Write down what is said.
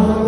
아.